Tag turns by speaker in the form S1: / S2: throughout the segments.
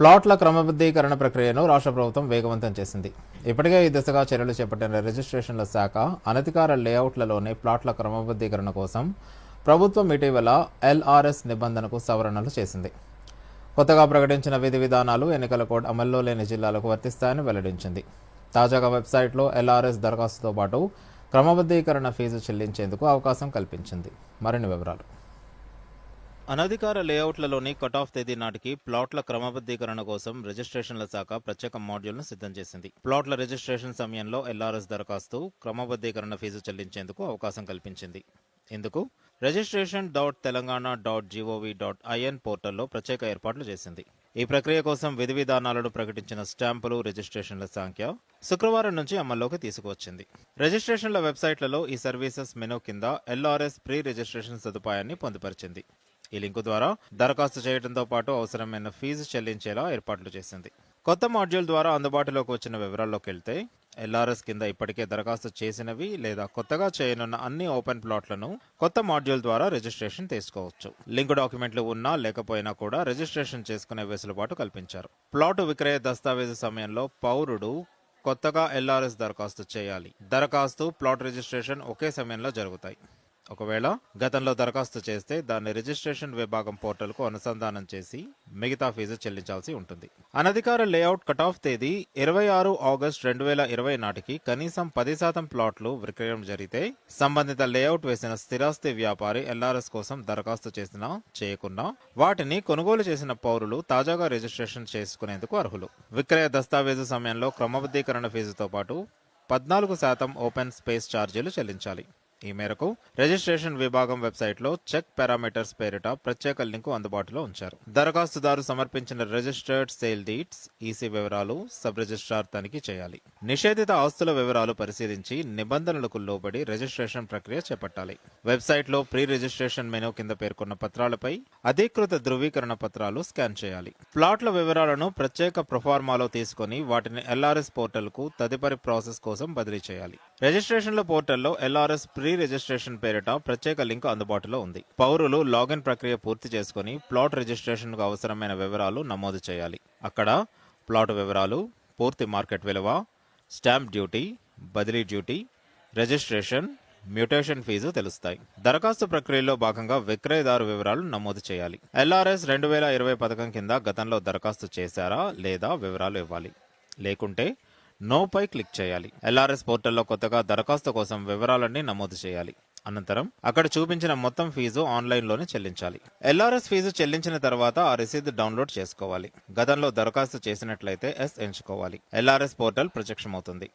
S1: ప్లాట్ల క్రమబద్ధీకరణ ప్రక్రియను రాష్ట్ర ప్రభుత్వం వేగవంతం చేసింది. ఇప్పటికే ఈ దిశగా చర్యలు చేపట్టిన రిజిస్ట్రేషన్ల శాఖ అనధికార లేఅవుట్లలోని ప్లాట్ల క్రమబద్ధీకరణ కోసం ప్రభుత్వం ఇటీవల ఎల్ఆర్ఎస్ నిబంధనకు సవరణలు చేసింది. కొత్తగా ప్రకటించిన విధి విధానాలు ఎన్నికల కోడ్ అమల్లో లేని జిల్లాలకు వర్తిస్తాయని వెల్లడించింది. తాజాగా వెబ్సైట్లో ఎల్ఆర్ఎస్ దరఖాస్తుతో పాటు క్రమబద్ధీకరణ ఫీజు చెల్లించేందుకు అవకాశం కల్పించింది. మరిన్ని వివరాలు. అనధికార లేఅవుట్లలోని కట్ ఆఫ్ తేదీ నాటికి ప్లాట్ల క్రమబద్ధీకరణ కోసం రిజిస్ట్రేషన్ల శాఖ ప్రత్యేక మాడ్యూల్ను సిద్ధం చేసింది. ప్లాట్ల రిజిస్ట్రేషన్ సమయంలో ఎల్ఆర్ఎస్ దరఖాస్తు క్రమబద్ధీకరణ ఫీజు చెల్లించేందుకు అవకాశం కల్పించింది. ఇందుకు registration dot Telangana dot gov dot in పోర్టల్లో ప్రత్యేక ఏర్పాట్లు చేసింది. ఈ ప్రక్రియ కోసం విధి విధానాలను ప్రకటించిన స్టాంపులు రిజిస్ట్రేషన్ల సంఖ్య శుక్రవారం నుంచి అమల్లోకి తీసుకువచ్చింది. రిజిస్ట్రేషన్ల వెబ్సైట్లలో ఈ సర్వీసెస్ మెనూ కింద ఎల్ఆర్ఎస్ ప్రీ రిజిస్ట్రేషన్ సదుపాయాన్ని పొందుపరిచింది. ఈ లింకు ద్వారా దరఖాస్తు చేయడంతో పాటు అవసరమైన ఫీజు చెల్లించేలా ఏర్పాట్లు చేసింది. కొత్త మాడ్యూల్ ద్వారా అందుబాటులోకి వచ్చిన వివరాల్లోకి వెళ్తే ఎల్ఆర్ఎస్ కింద ఇప్పటికే దరఖాస్తు చేసినవి లేదా కొత్తగా చేయనున్న అన్ని ఓపెన్ ప్లాట్లను కొత్త మాడ్యూల్ ద్వారా రిజిస్ట్రేషన్ తీసుకోవచ్చు. లింక్ డాక్యుమెంట్లు ఉన్నా లేకపోయినా కూడా రిజిస్ట్రేషన్ చేసుకునే వెసులుబాటు కల్పించారు. ప్లాట్ విక్రయ దస్తావేజు సమయంలో పౌరుడు కొత్తగా ఎల్ఆర్ఎస్ దరఖాస్తు చేయాలి. దరఖాస్తు ప్లాట్ రిజిస్ట్రేషన్ ఒకే సమయంలో జరుగుతాయి. ఒకవేళ గతంలో దరఖాస్తు చేస్తే దాన్ని రిజిస్ట్రేషన్ విభాగం పోర్టల్కు అనుసంధానం చేసి మిగతా ఫీజు చెల్లించాల్సి ఉంటుంది. అనధికార లేఅవుట్ కటాఫ్ తేదీ ఇరవై ఆరు ఆగస్ట్ రెండు వేల ఇరవై నాటికి కనీసం పది శాతం ప్లాట్లు విక్రయం జరిగితే సంబంధిత లేఅవుట్ వేసిన స్థిరాస్తి వ్యాపారి ఎల్ఆర్ఎస్ కోసం దరఖాస్తు చేసినా చేయకున్నా వాటిని కొనుగోలు చేసిన పౌరులు తాజాగా రిజిస్ట్రేషన్ చేసుకునేందుకు అర్హులు. విక్రయ దస్తావేజు సమయంలో క్రమబద్ధీకరణ ఫీజుతో పాటు పద్నాలుగు శాతం ఓపెన్ స్పేస్ ఛార్జీలు చెల్లించాలి. ఈ మేరకు రిజిస్ట్రేషన్ విభాగం వెబ్సైట్లో చెక్ పారామీటర్స్ పేరిట ప్రత్యేక లింకు అందుబాటులో ఉంచారు. దరఖాస్తుదారు సమర్పించిన రిజిస్టర్డ్ సేల్ డీట్స్ ఈసీ వివరాలు సబ్ రిజిస్ట్రార్ తనిఖీ చేయాలి. నిషేధిత ఆస్తుల వివరాలు పరిశీలించి నిబంధనలకు లోబడి రిజిస్ట్రేషన్ ప్రక్రియ చేపట్టాలి. వెబ్సైట్లో ప్రీ రిజిస్ట్రేషన్ మెనూ కింద పేర్కొన్న పత్రాలపై అధీకృత ధృవీకరణ పత్రాలు స్కాన్ చేయాలి. ప్లాట్ల వివరాలను ప్రత్యేక ప్రొఫార్మాలో తీసుకొని వాటిని ఎల్ఆర్ఎస్ పోర్టల్కు తదుపరి ప్రాసెస్ కోసం బదిలీ చేయాలి. రిజిస్ట్రేషన్ల పోర్టల్లో ఎల్ఆర్ఎస్ ప్రీ రిజిస్ట్రేషన్ పేరిట ప్రత్యేక లింక్ అందుబాటులో ఉంది. పౌరులు లాగిన్ ప్రక్రియ పూర్తి చేసుకుని ప్లాట్ రిజిస్ట్రేషన్కు అవసరమైన వివరాలు నమోదు చేయాలి. అక్కడ ప్లాట్ వివరాలు పూర్తి మార్కెట్ విలువ స్టాంప్ డ్యూటీ బదిలీ డ్యూటీ రిజిస్ట్రేషన్ మ్యూటేషన్ ఫీజు తెలుస్తాయి. దరఖాస్తు ప్రక్రియలో భాగంగా విక్రయదారు వివరాలు నమోదు చేయాలి. ఎల్ఆర్ఎస్ రెండు వేల ఇరవై పథకం కింద గతంలో దరఖాస్తు చేశారా లేదా వివరాలు ఇవ్వాలి. లేకుంటే నో పై క్లిక్ చేయాలి. ఎల్ఆర్ఎస్ పోర్టల్లో కొత్తగా దరఖాస్తు కోసం వివరాలన్నీ నమోదు చేయాలి. అనంతరం అక్కడ చూపించిన మొత్తం ఫీజు ఆన్లైన్లోనే చెల్లించాలి. ఎల్ఆర్ఎస్ ఫీజు చెల్లించిన తర్వాత ఆ రసీదు డౌన్లోడ్ చేసుకోవాలి. గతంలో దరఖాస్తు చేసినట్లయితే ఎస్ ఎంచుకోవాలి. ఎల్ఆర్ఎస్ పోర్టల్ ప్రత్యక్షమవుతుంది.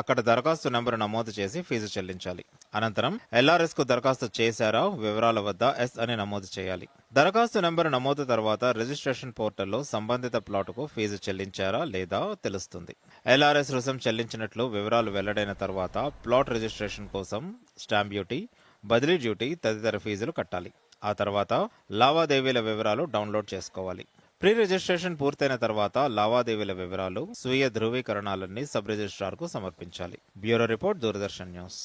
S1: అక్కడ దరఖాస్తు నెంబరు నమోదు చేసి ఫీజు చెల్లించాలి. అనంతరం ఎల్ఆర్ఎస్కు దరఖాస్తు చేశారా వివరాల వద్ద ఎస్ అని నమోదు చేయాలి. దరఖాస్తు నెంబరు నమోదు తర్వాత రిజిస్ట్రేషన్ పోర్టల్లో సంబంధిత ప్లాటుకు ఫీజు చెల్లించారా లేదా తెలుస్తుంది. ఎల్ఆర్ఎస్ రుసం చెల్లించినట్లు వివరాలు వెల్లడైన తర్వాత ప్లాట్ రిజిస్ట్రేషన్ కోసం స్టాంప్ డ్యూటీ బదిలీ డ్యూటీ తదితర ఫీజులు కట్టాలి. ఆ తర్వాత లావాదేవీల వివరాలు డౌన్లోడ్ చేసుకోవాలి. ప్రీ రిజిస్ట్రేషన్ పూర్తయిన తర్వాత లావాదేవీల వివరాలు స్వీయ ధృవీకరణాలన్నీ సబ్ రిజిస్ట్రార్కు సమర్పించాలి. Bureau report Doordarshan news.